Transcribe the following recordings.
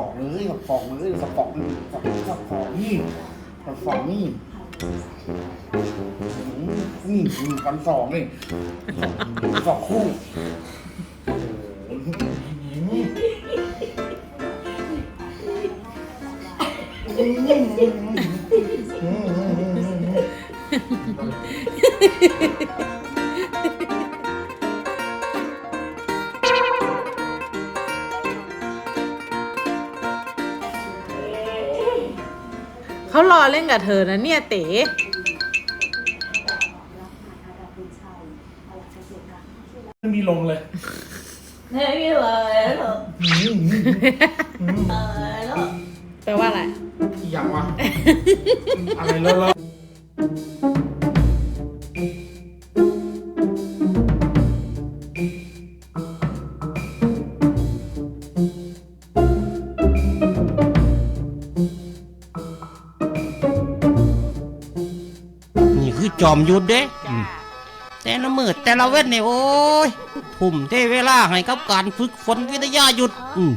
องเลยสับสองเลยสับสองสับสับสองนี่สับสองนี่นี่คือพันสองเลยสองคู่โอ้โหหิ้งนี่ เขารอเล่นกับเธอนะเนี่ยเต๋ไม่มีลงเลยไม่มีเลยหรอกอืมเลยหรอกแปลว่าอะไรอีหยังวะ อะไรเลอะ คือจอมยุทธเด้อืมแต่ละมือแต่ละเว้นเนี่ยโอ้ยทุ่มเทเวลาให้กับการฝึกฝนวิทยายุทธอืม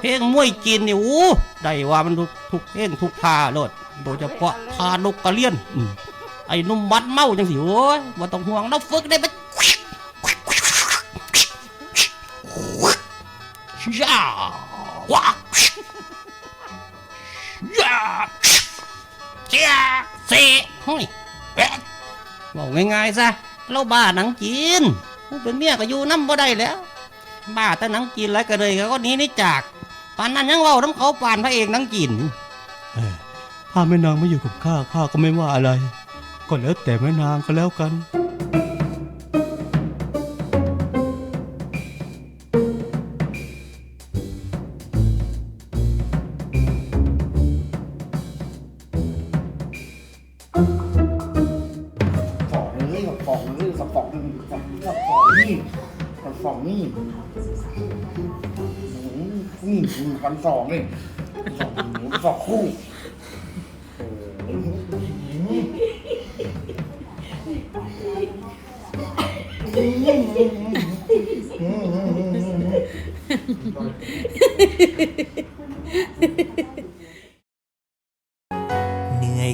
เพลงมวยจีนนี่โอ้ได้ว่ามันทุกทุกเพลงทุกท่าโลดโดยเฉพาะท่านกกระเลียนอืมไอ้หนุ่มบัดเมาจังสิโอ้ยบ่ต้องห่วงเราฝึกได้ไปย่าว้าย่าเจ้าเซ่ห้อยเอ๊ะ บอกง่ายๆซะเราบ้าหนังจีนผู้เป็นเมียก็อยู่น้ำบ่ได้แล้ว บ้าแต่หนังจีนแล้วก็เลยก็นี้นี่จากปานนั้นยังว่าน้ำเขาปานพระเอกหนังจีนเอ้ยถ้าแม่นางไม่อยู่กับข้าข้าก็ไม่ว่าอะไร ก็แล้วแต่แม่นางก็แล้วกัน เลยฝอกเลยฝอกฝอกฝอกฝอกฝอกนี่ฝอกฝอกนี่อืมนี่ฟันสองนี่ฝอกฝอกคู่โอ้โหอืม